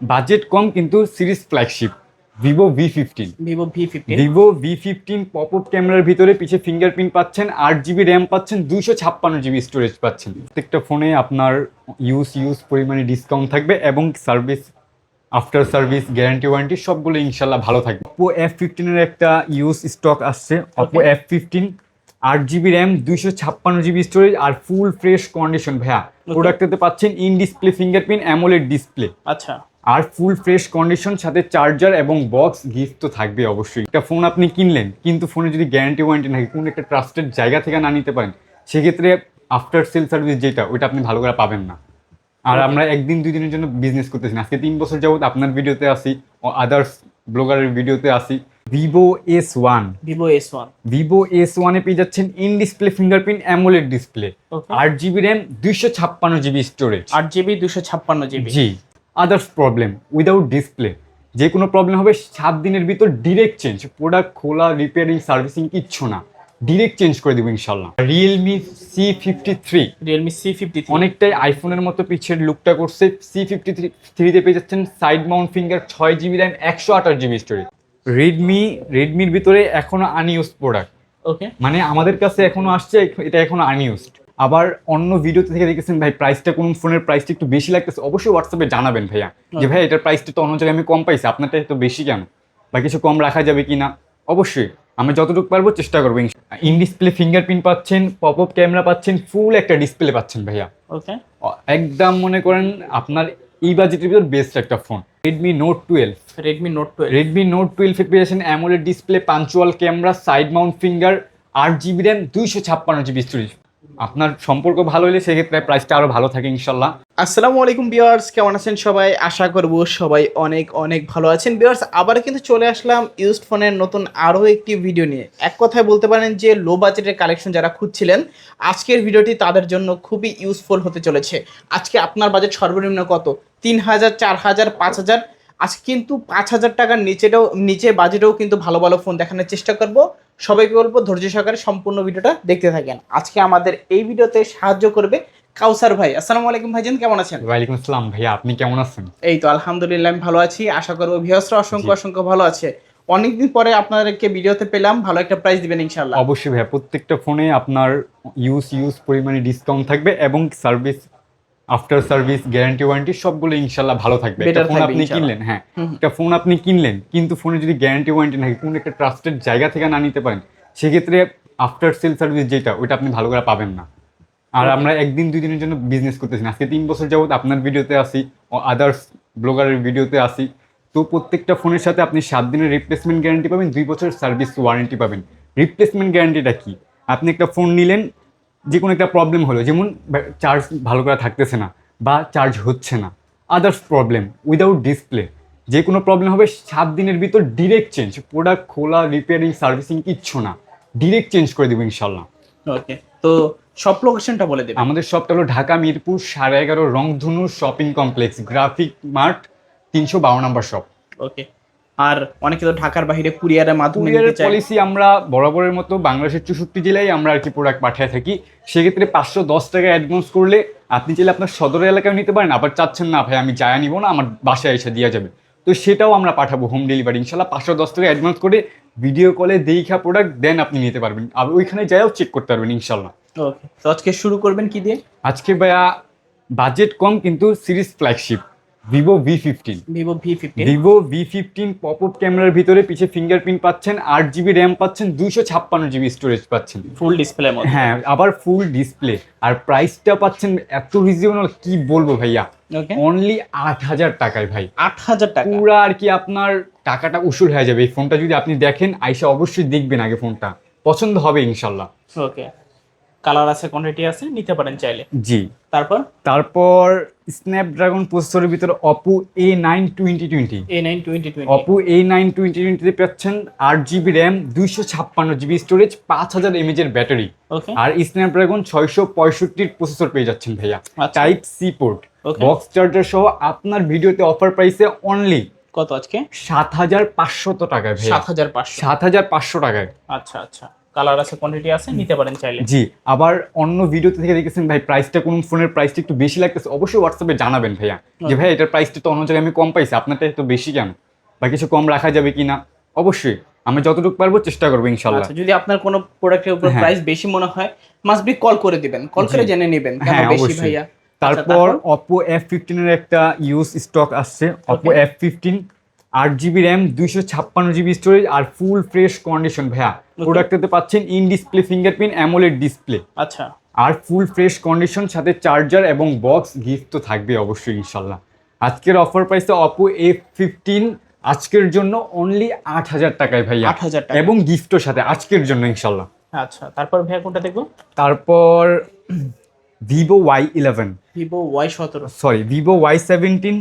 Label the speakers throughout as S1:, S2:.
S1: Budget কম কিন্তু series flagship Vivo V fifteen
S2: Vivo V fifteen
S1: Vivo V fifteen pop up ক্যামেরার ভিতরে পিছে ফিঙ্গারপ্রিন্ট পাচ্ছেন আট জিবি র্যাম পাচ্ছেন দুইশো ছাপ্পান্ন জিবি স্টোরেজ পাচ্ছেন। প্রত্যেকটা ফোনে আপনার ইউজ ইউজ পরিমাণে ডিসকাউন্ট থাকবে এবং service after service guarantee warranty সবগুলো ইনশাল্লাহ ভালো থাকবে। অপো এফ ফিফটিনের একটা ইউজ স্টক আসছে অপো এফ ফিফটিন আট জিবি র্যাম দুইশো ছাপ্পান্ন জিবি স্টোরেজ আর ফুল ফ্রেশ কন্ডিশন ভাইয়া প্রোডাক্টটাতে পাচ্ছেন in display fingerprint AMOLED display
S2: আচ্ছা।
S1: আর ফুল ফ্রেশ কন্ডিশন সাথে চার্জার এবং বক্স গিফট তো থাকবে অবশ্যই। একটা ফোন আপনি কিনলেন কিন্তু ফোনে যদি গ্যারান্টি ওয়ারেন্টি থাকে কোনো একটা ট্রাস্টেড জায়গা থেকে না নিতে পারেন সেক্ষেত্রে আফটার সেল সার্ভিস যেটা ওইটা আপনি ভালো করে পাবেন না। আর আমরা একদিন দুই দিনের জন্য বিজনেস করতেছি না। আজকে তিন বছর যাবত আপনার ভিডিওতে আসি ও আদার্স ব্লগারের ভিডিওতে আসি Vivo S one
S2: Vivo S one
S1: Vivo S ওয়ানে পেয়ে যাচ্ছেন in display fingerprint AMOLED display আট জিবি র্যাম দুইশো ছাপ্পান্ন জিবি স্টোরেজ
S2: আট জিবি দুশো ছাপ্পান্ন জিবি
S1: জি। আদার্স প্রবলেম উইদাউট ডিসপ্লে যে কোনো প্রবলেম হবে সাত দিনের ভিতর ডিরেক্ট চেঞ্জ প্রোডাক্ট খোলা রিপেয়ারিং সার্ভিসিং কিচ্ছু না। ডিরেক্ট চেঞ্জ করে দেবো ইনশাল্লাহ। Realme C fifty three
S2: Realme C fifty
S1: অনেকটাই আইফোনের মতো পিছের লুকটা করছে। সি ফিফটি থ্রি থ্রিতে পেয়ে যাচ্ছেন সাইড মাউন্ট ফিঙ্গার ছয় জিবি র্যাম একশো আঠাশ জিবি স্টোরেজ রেডমি রেডমির ভিতরে এখনও আনইউজ প্রোডাক্ট
S2: ওকে
S1: মানে আমাদের কাছে এখনও আসছে এটা এখনও আনইউজড আবার অন্য ভিডিওতে থেকে দেখেছেন ভাই প্রাইসটা কোন ফোনের প্রাইসটা একটু বেশি লাগতেছে? অবশ্যই হোয়াটসঅ্যাপে জানাবেন ভাইয়া যে ভাই এটার প্রাইসটা তো অন্য জায়গায় আমি কম পাইছি আপনারটা একটু বেশি কেন? বা কিছু কম রাখা যাবে কি না? অবশ্যই আমি যতটুকু পারব চেষ্টা করব ইন ডিসপ্লে ফিঙ্গারপ্রিন্ট পাচ্ছেন পপ আপ ক্যামেরা পাচ্ছেন ফুল একটা ডিসপ্লে পাচ্ছেন ভাইয়া।
S2: ওকে
S1: একদম মনে করেন আপনার এই বাজেটের ভিতর বেস্ট একটা phone Redmi Note twelve
S2: Redmi Note twelve
S1: Redmi Note twelve পেয়ে যাচ্ছেন AMOLED display punch hole camera side mount finger আট জিবি র্যাম দুইশো ছাপ্পান্ন জিবি স্টোরেজ আপনার সম্পর্ক ভালো হলে সেক্ষেত্রে প্রাইসটা আরও ভালো থাকে ইনশাল্লাহ।
S2: আসসালামু আলাইকুম ভিউয়ার্স কেমন আছেন সবাই? আশা করব সবাই অনেক অনেক ভালো আছেন। ভিউয়ার্স আবার কিন্তু চলে আসলাম ইউজড ফোনের নতুন আরও একটি ভিডিও নিয়ে। এক কথায় বলতে পারেন যে লো বাজেটের কালেকশন যারা খুঁজছিলেন, আজকের ভিডিওটি তাদের জন্য খুবই ইউজফুল হতে চলেছে। আজকে আপনার বাজেট সর্বনিম্ন কত? তিন হাজার, চার হাজার, পাঁচ হাজার। আজকে কিন্তু পাঁচ হাজার টাকার নিচেটাও, নিচে বাজেটেও কিন্তু ভালো ভালো ফোন দেখানোর চেষ্টা করব। সবাইকে বলব ধৈর্য সহকারে সম্পূর্ণ ভিডিওটা দেখতে থাকেন। আজকে আমাদের এই ভিডিওতে সাহায্য করবে কাউসার ভাই। আসসালামু আলাইকুম ভাইজান কেমন আছেন?
S1: ওয়ালাইকুম আসসালাম ভাইয়া আপনি কেমন আছেন?
S2: এই তো আলহামদুলিল্লাহ আমি ভালো আছি। আশা করব ভিউয়ার্সরা অসংখ্য। অসংখ্য ভালো আছে। অনেকদিন পরে আপনাদেরকে ভিডিওতে পেলাম ভালো একটা প্রাইস দিবেন ইনশাল্লাহ
S1: অবশ্যই ভাইয়া প্রত্যেকটা ফোনে আপনার ইউজ ইউজ পরিমাণে ডিসকাউন্ট থাকবে এবং service after service guarantee warranty সবগুলো ইনশাল্লাহ ভালো থাকবে। একটা ফোন আপনি কিনলেন হ্যাঁ। একটা ফোন আপনি কিনলেন কিন্তু ফোনে যদি গ্যারান্টি ওয়ারেন্টি থাকে কোনো একটা ট্রাস্টেড জায়গা থেকে না নিতে পারেন সেক্ষেত্রে আফটার সেল সার্ভিস যেটা ওইটা আপনি ভালো করে পাবেন না। আর আমরা একদিন দুই দিনের জন্য বিজনেস করতেছি না। আজকে তিন বছর যাবত আপনার ভিডিওতে আসি ও আদার্স ব্লগারের ভিডিওতে আসি। তো প্রত্যেকটা ফোনের সাথে আপনি সাত দিনের রিপ্লেসমেন্ট গ্যারান্টি পাবেন দুই বছরের সার্ভিস ওয়ারেন্টি পাবেন। রিপ্লেসমেন্ট গ্যারান্টিটা কি? আপনি একটা ফোন নিলেন যে কোনো একটা প্রবলেম হলো যেমন চার্জ ভালো করে থাকতেছে না বা চার্জ হচ্ছে না আদার্স প্রবলেম উইদাউট ডিসপ্লে যে কোনো প্রবলেম হবে সাত দিনের ভিতর ডিরেক্ট চেঞ্জ প্রোডাক্ট খোলা রিপেয়ারিং সার্ভিসিং কিচ্ছু না ডিরেক্ট চেঞ্জ করে দেবো ইনশাল্লাহ।
S2: ওকে তো সব লোকেশনটা বলে দেবেন।
S1: আমাদের শপটা হলো ঢাকা মিরপুর সাড়ে এগারো Rongdhonu shopping complex graphic mart তিনশো বারো নম্বর শপ
S2: ওকে আর অনেকে তো ঢাকার বাইরে কুরিয়ারের মাধ্যমে
S1: কুরিয়ারের পলিসি আমরা বরাবরের মতো বাংলাদেশের চৌষট্টি জেলায় আমরা আর কি প্রোডাক্ট পাঠিয়ে থাকি। সেক্ষেত্রে পাঁচশো দশ টাকা অ্যাডভান্স করলে আপনি চাইলে আপনার সদর এলাকায় নিতে পারেন। আবার চাচ্ছেন না ভাই আমি যায় নিব না আমার বাসায় এসে দিয়ে যাবে। তো সেটাও আমরা পাঠাবো হোম ডেলিভারি ইনশাল্লাহ পাঁচশো দশ টাকা অ্যাডভান্স করে ভিডিও কলে দেখা প্রোডাক্ট দেন আপনি নিতে পারবেন। আর ওইখানে যাইও চেক করতে পারবেন ইনশাল্লাহ।
S2: ওকে তো আজকে শুরু করবেন কি দিয়ে?
S1: আজকে ভাইয়া বাজেট কম কিন্তু series flagship Vivo V fifteen
S2: Vivo V fifteen
S1: Vivo V fifteen pop up ক্যামেরার ভিতরে পিছে ফিঙ্গারপ্রিন্ট পাচ্ছেন আট জিবি র্যাম পাচ্ছেন দুইশো ছাপ্পান্ন জিবি স্টোরেজ পাচ্ছেন।
S2: ফুল ডিসপ্লে
S1: হ্যাঁ আবার ফুল ডিসপ্লে আর প্রাইসটা পাচ্ছেন এত রিজনেবল কি বলব ভাইয়া? অনলি আট হাজার টাকায় ভাই।
S2: আট হাজার টাকা?
S1: পুরা আর কি আপনার টাকাটা উসুল হয়ে যাবে। এই ফোনটা যদি আপনি দেখেন আইসা অবশ্যই দেখবেন আগে ফোনটা। পছন্দ হবে ইনশাল্লাহ।
S2: ওকে কালার আছে কোয়ান্টিটি আছে নিতে পারেন চাইলে।
S1: জি।
S2: তারপর?
S1: তারপর স্ন্যাপড্রাগন প্রসেসরের ভিতরে Oppo A nine twenty twenty
S2: A nine twenty twenty
S1: Oppo A nine twenty টোয়েন্টিতে পাচ্ছেন আট জিবি র্যাম দুইশো ছাপ্পান্ন জিবি স্টোরেজ পাঁচ হাজার এমএজ এর ব্যাটারি
S2: ওকে
S1: আর স্ন্যাপড্রাগন ছয়শো পঁয়ষট্টির প্রসেসর পেয়ে যাচ্ছেন ভাইয়া। Type C port. Box charger সহ আপনার ভিডিওতে অফার প্রাইসে অনলি
S2: কত আজকে?
S1: সাত হাজার পাঁচশত টাকায়
S2: সাত হাজার পাঁচশো।
S1: সাত হাজার পাঁচশো টাকায়।
S2: আচ্ছা আচ্ছা। কালার আছে কোয়ান্টিটি আছে নিতে পারেন চাইলে।
S1: জি আবার অন্য ভিডিওতে থেকে দেখেছেন ভাই প্রাইসটা কোন ফোনের প্রাইসটা একটু বেশি লাগতেছে অবশ্যই হোয়াটসঅ্যাপে জানাবেন ভাইয়া। যে ভাই এটার প্রাইসটা তো অন্য জায়গায় আমি কম পাইছি আপনারটা একটু বেশি কেন? বা কিছু কম রাখা যাবে কি না অবশ্যই আমি যতটুকু পারব চেষ্টা করব ইনশাল্লাহ।
S2: আচ্ছা যদি আপনার কোনো প্রোডাক্টের উপর
S1: হ্যাঁ।
S2: প্রাইস বেশি মনে হয় মাস্ট বি কল করে দিবেন কল করে জেনে নেবেন কেন
S1: হ্যাঁ,
S2: বেশি
S1: অবশ্যই।
S2: ভাইয়া।
S1: তারপর অপো এফ ফিফটিনের একটা ইউজ স্টক আসছে অপো এফ ফিফটিন আট জিবি র্যাম দুইশো ছাপ্পান্ন জিবি স্টোরেজ আর ফুল ফ্রেশ কন্ডিশন ভাইয়া প্রোডাক্টটাতে পাচ্ছেন in display fingerprint AMOLED display
S2: আচ্ছা।
S1: আর ফুল ফ্রেশ কন্ডিশন সাথে চার্জার এবং বক্স গিফট তো থাকবে অবশ্যই ইনশাল্লাহ। আজকের অফার প্রাইসে অপো এফ ফিফটিন আজকের জন্য অনলি আট হাজার টাকায় ভাইয়া।
S2: 8,000 টাকা।
S1: এবং গিফটও সাথে আজকের জন্য ইনশাল্লাহ।
S2: আচ্ছা তারপর ভাইয়া কোনটা দেখব?
S1: তারপর Vivo Y eleven
S2: Vivo Y সতেরো।
S1: সরি ভিভো ওয়াই সেভেন্টিন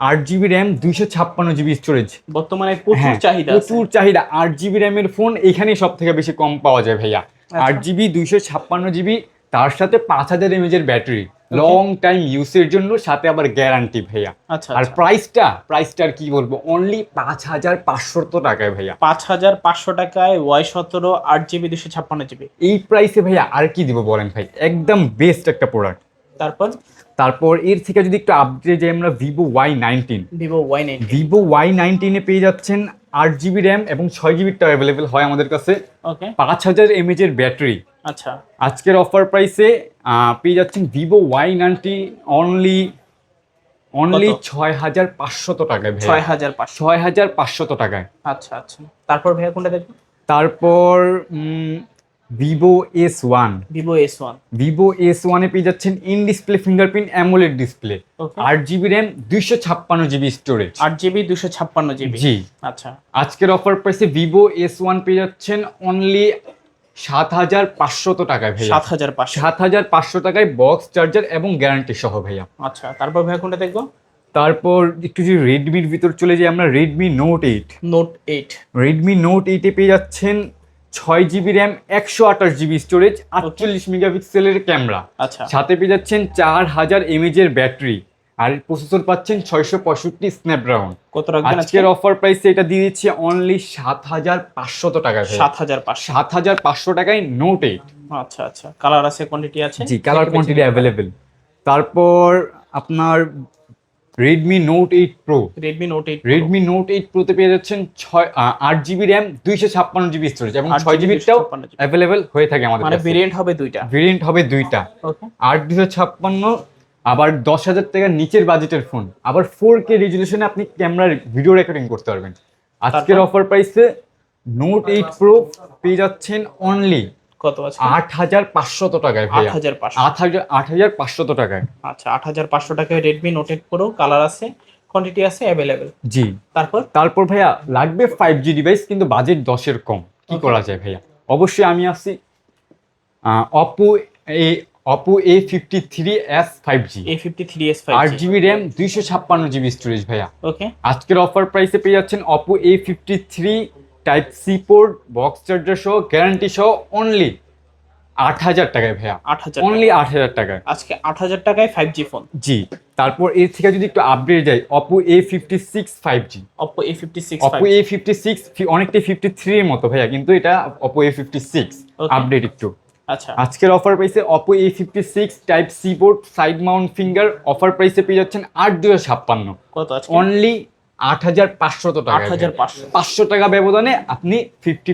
S1: আট জিবি র্যাম দুইশো ছাপ্পান্ন জিবি স্টোরেজ
S2: বর্তমানে প্রচুর
S1: হ্যাঁ
S2: চাহিদা
S1: প্রচুর চাহিদা। আট জিবি র্যামের ফোন এখানেই সব থেকে বেশি কম পাওয়া যায় ভাইয়া।
S2: আচ্ছা।
S1: আট জিবি দুইশো ছাপ্পান্ন জিবি তার সাথে পাঁচ হাজার এমএজের ব্যাটারি লং টাইম ইউজের জন্য সাথে আবার গ্যারান্টি ভাইয়া।
S2: আচ্ছা
S1: আর। প্রাইসটা প্রাইসটা আর কি বলব? অনলি পাঁচ হাজার পাঁচশো টাকায় ভাইয়া।
S2: পাঁচ হাজার পাঁচশো টাকায় ওয়াই সতেরো আট জিবি দুশো ছাপ্পান্ন জিবি
S1: এই প্রাইসে ভাইয়া আর কি দিব বলেন ভাই? একদম বেস্ট একটা প্রোডাক্ট
S2: তারপর?
S1: তারপর এর থেকে যদি একটু আপডেট যাই আমরা Vivo Y nineteen
S2: Vivo Y nine
S1: Vivo Y নাইনটিনে পেয়ে যাচ্ছেন আট জিবি র্যাম এবং ছয় জিবিটাও অ্যাভেলেবেল হয় আমাদের কাছে।
S2: ওকে।
S1: পাঁচ হাজার এমএচ এর ব্যাটারি
S2: আচ্ছা।
S1: আজকের অফার প্রাইসে পেয়ে যাচ্ছেন Vivo Y ninety only only ছয় হাজার পাঁচশত টাকায়
S2: ছয় হাজার
S1: ছয় হাজার পাঁচশত টাকায়।
S2: আচ্ছা আচ্ছা। তারপর ভাইয়া কোনটা দেখব
S1: তারপর Vivo S one
S2: Vivo S one
S1: Vivo S ওয়ানে পেয়ে যাচ্ছেন in display fingerprint AMOLED display আট জিবি র্যাম দুইশো ছাপ্পান্ন জিবি স্টোরেজ
S2: আট জিবি দুশো ছাপ্পান্ন জিবি
S1: জি।
S2: আচ্ছা।
S1: আজকের অফার প্রাইসে ভিভো এস ওয়ান পেয়ে যাচ্ছেন অনলি সাত হাজার পাঁচশত টাকায় ভাইয়া।
S2: সাত হাজার
S1: সাত হাজার পাঁচশো টাকায় বক্স চার্জার এবং গ্যারান্টি সহ ভাইয়া।
S2: আচ্ছা তারপর ভাইয়া কোনটা দেখব?
S1: তারপর একটু যদি রেডমির ভিতর চলে যাই আমরা Redmi Note eight
S2: Note eight
S1: Redmi Note এইটে পেয়ে যাচ্ছেন ছয় জিবি র্যাম একশো আঠাশ জিবি স্টোরেজ আটচল্লিশ মেগাপিক্সেলের ক্যামেরা।
S2: আচ্ছা।
S1: সাথে পেয়ে যাচ্ছেন চার হাজার এমএজ এর ব্যাটারি। আর প্রসেসর পাচ্ছেন ছয়শো পঁয়ষট্টি স্ন্যাপড্রাগন
S2: কত রাখবেন
S1: আজকের অফার প্রাইসে এটা দিয়ে দিচ্ছি অনলি সাত হাজার পাঁচশত টাকায়
S2: সাত হাজার পাঁচশো।
S1: সাত হাজার পাঁচশো টাকায় নোট এইট
S2: আচ্ছা আচ্ছা। কালার আছে কোয়ান্টিটি আছে?
S1: জি কালার কোয়ান্টিটি অ্যাভেলেবেল তারপর আপনার Redmi Note eight pro
S2: Redmi Note eight
S1: Redmi Note eight প্রোতে পেয়ে যাচ্ছেন ছয় আট জিবি র্যাম দুইশো ছাপ্পান্ন জিবি স্টোরেজ এবং
S2: 8
S1: ছয় জিবিটাও অ্যাভেলেবেল হয়ে থাকে আমাদের
S2: মানে ভেরিয়েন্ট হবে দুইটা।
S1: ভেরিয়েন্ট হবে দুইটা। আট দুশো ছাপ্পান্ন আবার দশ হাজার টাকার নিচের বাজেটের ফোন আবার ফোর কে রেজুলেশনে আপনি ক্যামেরার ভিডিও রেকর্ডিং করতে পারবেন। আজকের অফার প্রাইসে নোট এইট প্রো পেয়ে যাচ্ছেন অনলি
S2: কত আছে?
S1: আট হাজার পাঁচশত টাকায়
S2: আট হাজার পাঁচশো।
S1: আট হাজার আট হাজার পাঁচশত টাকায়।
S2: আচ্ছা আট হাজার পাঁচশো টাকায় Redmi Note eight pro colour আছে কোয়ান্টিটি আছে অ্যাভেলেবেল
S1: জি।
S2: তারপর?
S1: তারপর ভাইয়া লাগবে ফাইভ জি ডিভাইস কিন্তু বাজেট দশের কম। কি করা যায় ভাইয়া? অবশ্যই আমি আসছি Oppo A Oppo A fifty three S five G
S2: A fifty three S five
S1: আট জিবি র্যাম দুইশো ছাপ্পান্ন জিবি স্টোরেজ ভাইয়া।
S2: ওকে
S1: আজকের অফার প্রাইসে পেয়ে যাচ্ছেন Oppo A fifty three type C port box charger সহ গ্যারান্টি সহ অনলি আট হাজার টাকায় ভাইয়া।
S2: আট হাজার
S1: অনলি আট হাজার টাকায়।
S2: আজকে আট হাজার টাকায় ফাইভ জি ফোন
S1: জি তারপর এর থেকে যদি একটু আপডেট যাই Oppo A fifty six five G
S2: Oppo A fifty six
S1: Oppo A fifty six অনেকটাই ফিফটি থ্রি এর মতো ভাইয়া কিন্তু এটা Oppo A fifty six update একটু।
S2: আচ্ছা।
S1: আজকের অফার প্রাইসে Oppo A fifty six type C port side mount finger offer প্রাইসে পেয়ে যাচ্ছেন আট দুশো ছাপ্পান্ন।
S2: কত
S1: অনলি আট হাজার পাঁচশত টাকা
S2: আট হাজার পাঁচশো।
S1: পাঁচশো টাকা ব্যবধানে আপনি fifty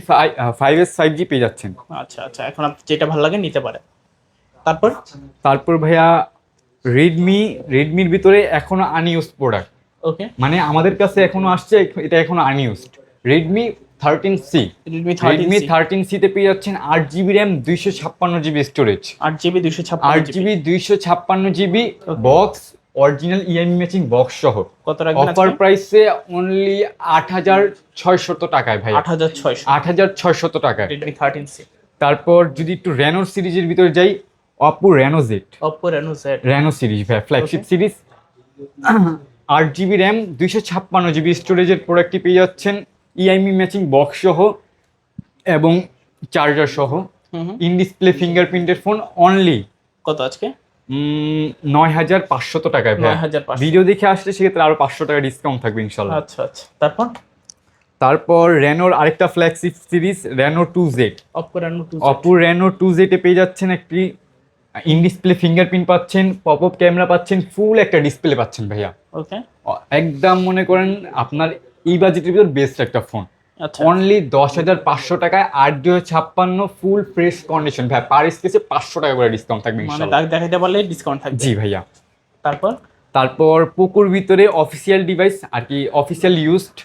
S1: five S five G পেয়ে যাচ্ছেন।
S2: আচ্ছা আচ্ছা এখন আপনি যেটা ভালো লাগে নিতে পারেন। তারপর?
S1: তারপর ভাইয়া রেডমি রেডমির ভিতরে এখনও আনইউজ প্রোডাক্ট
S2: ওকে
S1: মানে আমাদের কাছে এখনও আসছে এটা এখনও unused Redmi thirteen C
S2: Redmi thirteen
S1: thirteen সিতে পেয়ে যাচ্ছেন আট জিবি র্যাম দুইশো ছাপ্পান্ন জিবি স্টোরেজ
S2: আট জিবি দুশো
S1: আট জিবি দুইশো ছাপ্পান্ন GB box original IMEI matching box সহ।
S2: কত রাখবেন
S1: অফার প্রাইসে অনলি আট হাজার ছয়শত টাকায় ভাই।
S2: আট হাজার ছয়শো।
S1: আট হাজার ছয়শত টাকায়।
S2: রেডমি থার্টিন সি
S1: তারপর যদি একটু র্যানোর সিরিজের ভিতরে যাই Oppo Reno Z
S2: Oppo Reno Z
S1: Reno series ভাই ফ্ল্যাগশিপ সিরিজ। আট জিবি র্যাম দুইশো ছাপ্পান্ন জিবি স্টোরেজের প্রোডাক্টটি পেয়ে যাচ্ছেন। ইআইমি ম্যাচিং বক্স সহ এবং চার্জার সহ। ইন ডিসপ্লে ফিঙ্গারপ্রিন্টের ফোন অনলি
S2: কত আজকে?
S1: নয় হাজার পাঁচশত টাকায় ভাই
S2: হাজার
S1: ভিডিও দেখে আসলে সেক্ষেত্রে আরও পাঁচশো টাকা ডিসকাউন্ট থাকবে ইনশাল্লাহ
S2: আচ্ছা আচ্ছা। তারপর?
S1: তারপর রেনোর আরেকটা flagship series Reno two Z
S2: Oppo Reno two
S1: Oppo Reno two জেডে পেয়ে যাচ্ছেন একটি ইন ডিসপ্লে ফিঙ্গারপ্রিন্ট পাচ্ছেন পপ আপ ক্যামেরা পাচ্ছেন ফুল একটা ডিসপ্লে পাচ্ছেন ভাইয়া।
S2: ওকে
S1: একদম মনে করেন আপনার এই বাজেটের ভিতর বেস্ট একটা ফোন অনলি দশ হাজার পাঁচশো টাকায় আট দুই ছাপ্পান্ন ফুল ফ্রেশ কন্ডিশন ভাই পার স্কেচে পাঁচশো টাকা করে ডিসকাউন্ট থাকবে
S2: মানে দাগ দেখাইতে পারলে ডিসকাউন্ট থাকবে।
S1: জি ভাইয়া।
S2: তারপর?
S1: তারপর পোকোর ভিতরে অফিসিয়াল ডিভাইস আর কি official used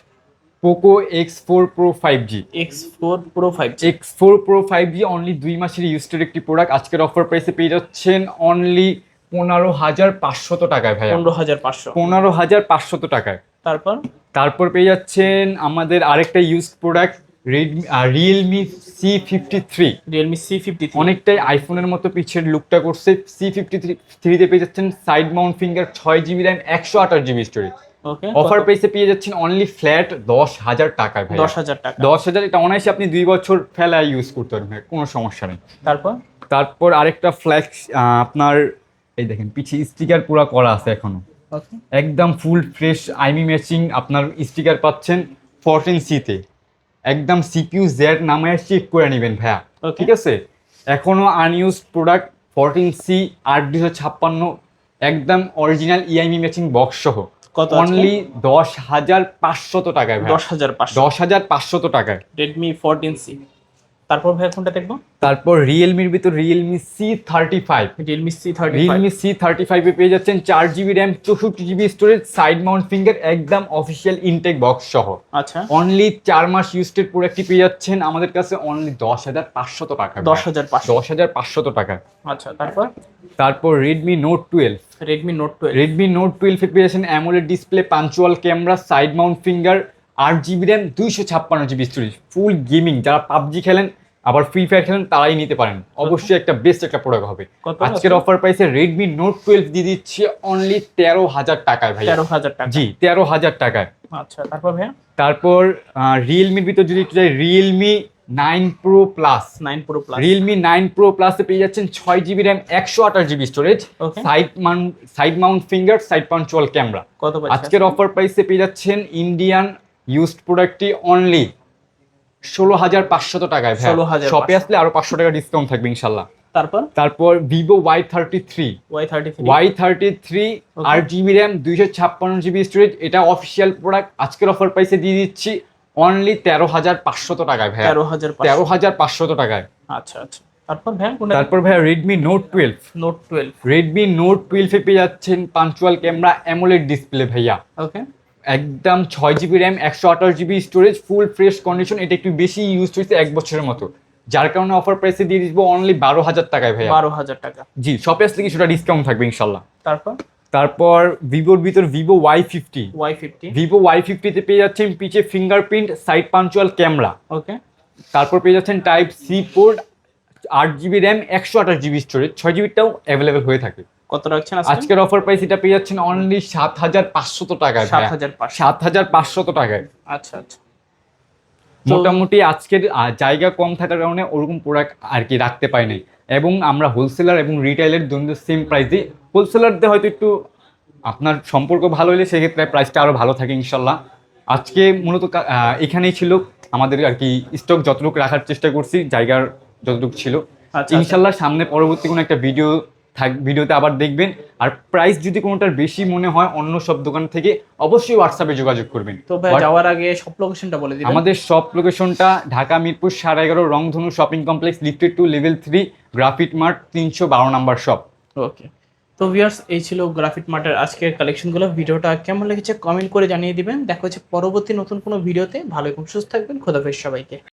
S1: Poco X four Pro five G
S2: X four Pro five G
S1: X four Pro five G only দুই মাসের ইউজডের একটি প্রোডাক্ট আজকের অফার প্রাইসে পেয়ে যাচ্ছেন অনলি পনেরো হাজার পাঁচশত টাকায় ভাইয়া।
S2: পনেরো হাজার পাঁচশো।
S1: পনেরো হাজার পাঁচশত টাকায়।
S2: তারপর?
S1: তারপর পেয়ে যাচ্ছেন আমাদের আরেকটা use product Redmi Realme C fifty three
S2: Realme C fifty
S1: অনেকটাই আইফোনের মতো পিছের লুকটা করছে। সি ফিফটি থ্রি থ্রিতে পেয়ে যাচ্ছেন সাইড মাউন্ট ফিঙ্গার ছয় জিবি র্যাম একশো আঠাশ জিবি স্টোরেজ অফার প্রাইসে পেয়ে যাচ্ছেন অনলি ফ্ল্যাট দশ হাজার টাকায় ভাই
S2: দশ হাজার টাকা।
S1: দশ হাজার এটা অনায়াসে আপনি দুই বছর ফেলায় ইউজ করতে পারবেন কোনো সমস্যা নেই।
S2: তারপর?
S1: তারপর আরেকটা ফ্ল্যাক্স আপনার এই দেখেন পিছিয়ে স্টিকার পুরো করা আছে
S2: এখনও।
S1: একদম ফুল ফ্রেশ আইমি ম্যাচিং আপনার স্টিকার পাচ্ছেন ফোরটিন সিতে একদম সিপিইউ জেড নামে চেক করে নেবেন ভাইয়া. ঠিক আছে? এখনও আনইউজ প্রোডাক্ট ফোরটিন সি আট দুশো ছাপ্পান্ন একদম অরিজিনাল ইআইমি ম্যাচিং বক্স সহ।
S2: কত
S1: অনলি দশ হাজার পাঁচশত টাকায়
S2: দশ হাজার
S1: দশ হাজার পাঁচশত টাকায়।
S2: রেডমি ফোরটিন সি তারপর ভাই কোনটা দেখব?
S1: তারপর রিয়েলমির ভিতর Realme C thirty five
S2: Realme C thirty
S1: Realme C thirty ফাইভে পেয়ে যাচ্ছেন চার জিবি র্যাম চৌষট্টি GB storage side mount finger একদম অফিসিয়াল ইনটেক বক্স সহ।
S2: আচ্ছা।
S1: অনলি চার মাস ইউজটের প্রোডাক্টটি পেয়ে যাচ্ছেন আমাদের কাছে অনলি দশ হাজার পাঁচশত টাকা
S2: দশ হাজার
S1: দশ হাজার পাঁচশত টাকায়
S2: আচ্ছা তারপর?
S1: তারপর Redmi Note twelve
S2: Redmi Note twelve
S1: Redmi Note টুয়েলভে পেয়ে যাচ্ছেন AMOLED display punch hole camera side mount finger আট জিবি র্যাম দুইশো ছাপ্পান্ন জিবি স্টোরেজ ফুল গেমিং যারা পাবজি খেলেন আবার ফ্রি ফায়ার খেলেন তারাই নিতে পারেন। অবশ্যই একটা বেস্ট একটা প্রোডাক্ট হবে। আজকের অফার প্রাইসে রেডমি নোট টুয়েলভ দিয়ে দিচ্ছে অনলি তেরো হাজার টাকায় ভাই
S2: তেরো হাজার টাকা।
S1: জি তেরো হাজার টাকায়।
S2: আচ্ছা তারপর ভাইয়া?
S1: তারপর রিয়েলমির ভিতর যদি একটু যাই Realme nine Pro plus
S2: nine Pro plus
S1: Realme nine Pro প্লাসে পেয়ে যাচ্ছেন ছয় জিবি র্যাম একশো আঠাশ GB storage side mount side mount finger side punch hole camera আজকের অফার প্রাইসে পেয়ে যাচ্ছেন ইন্ডিয়ান ইউজড প্রোডাক্টটি অনলি ষোলো হাজার পাঁচশত টাকায় ভাই
S2: 16,500
S1: শপে আসলে আরও পাঁচশো টাকা ডিসকাউন্ট থাকবে ইনশাল্লাহ।
S2: তারপর?
S1: তারপর Vivo Y thirty three
S2: Y thirty three
S1: Y thirty three
S2: Okay.
S1: আট জিবি র্যাম দুইশো ছাপ্পান্ন জিবি স্টোরেজ এটা অফিসিয়াল প্রোডাক্ট আজকের অফার প্রাইসে দিয়ে দিচ্ছি অনলি তেরো হাজার পাঁচশত টাকায় ভাই
S2: তেরো হাজার
S1: তেরো হাজার পাঁচশত টাকায়।
S2: আচ্ছা আচ্ছা। তারপর কোনটা?
S1: তারপর ভাইয়া Redmi Note twelve
S2: Note twelve
S1: Redmi Note টুয়েলভে পেয়ে যাচ্ছেন পাঞ্চুয়াল ক্যামেরা অ্যামোলেড ডিসপ্লে ভাইয়া।
S2: ওকে
S1: একদম ছয় জিবি র্যাম একশো আঠাশ GB storage full fresh condition এটা একটু বেশি ইউজ হয়েছে এক বছরের মতো। যার কারণে অফার প্রাইসে দিয়ে দিব অনলি বারো হাজার টাকায় ভাই
S2: বারো হাজার টাকা।
S1: জি শপে আসলে কিছুটা ডিসকাউন্ট থাকবে ইনশাল্লাহ।
S2: তারপর?
S1: তারপর ভিভোর ভিতর Vivo Y fifty
S2: Y fifty
S1: Vivo Y ফিফটিতে পেয়ে যাচ্ছেন পিছে fingerprint side punch hole camera
S2: okay
S1: তারপর পেয়ে যাচ্ছেন টাইপ সি পোর্ট আট জিবি র্যাম একশো আঠাশ জিবি স্টোরেজ ছয় জিবিটাও অ্যাভেলেবেল হয়ে থাকে।
S2: কত রাখছেন আজকে?
S1: আজকের অফার প্রাইস এটা পেয়ে যাচ্ছেন অনলি সাত হাজার পাঁচশত টাকায়
S2: সাত হাজার
S1: পাঁচশত। টাকায়।
S2: আচ্ছা আচ্ছা।
S1: মোটামুটি আজকের জায়গা কম থাকার কারণে ওরকম প্রোডাক্ট আর কি রাখতে পাই নাই। এবং আমরা হোলসেলার এবং রিটেইলের দুটো সেম প্রাইস দিই হোলসেলারদের হয়তো একটু আপনার সম্পর্ক ভালো হলে সেক্ষেত্রে প্রাইসটা আরও ভালো থাকে ইনশাল্লাহ। আজকে মূলত এখানেই ছিল আমাদের আর কি স্টক যতটুকু রাখার চেষ্টা করছি জায়গার যতটুকু ছিল।
S2: আচ্ছা।
S1: ইনশাল্লাহ সামনে পরবর্তী কোনো একটা ভিডিও থাক ভিডিওতে আবার দেখবেন। আর প্রাইস যদি কোনোটার বেশি মনে হয় অন্য সব দোকান থেকে অবশ্যই হোয়াটসঅ্যাপে যোগাযোগ করবেন।
S2: তো ভাই যাওয়ার আগে সব লোকেশনটা বলে দিবেন।
S1: আমাদের শপ লোকেশনটা ঢাকা মিরপুর সাড়ে এগারো Rongdhonu shopping complex lifted two level three graphite mart তিনশো বারো নাম্বার শপ
S2: ওকে তো ভিউয়ার্স এই ছিল গ্রাফিক মার্টের আজকের কালেকশনগুলো ভিডিওটা কেমন লেগেছে কমেন্ট করে জানিয়ে দিবেন। দেখা হচ্ছে পরবর্তী নতুন কোনো ভিডিওতে। ভালো এবং সুস্থ থাকবেন। খোদাফেজ সবাইকে।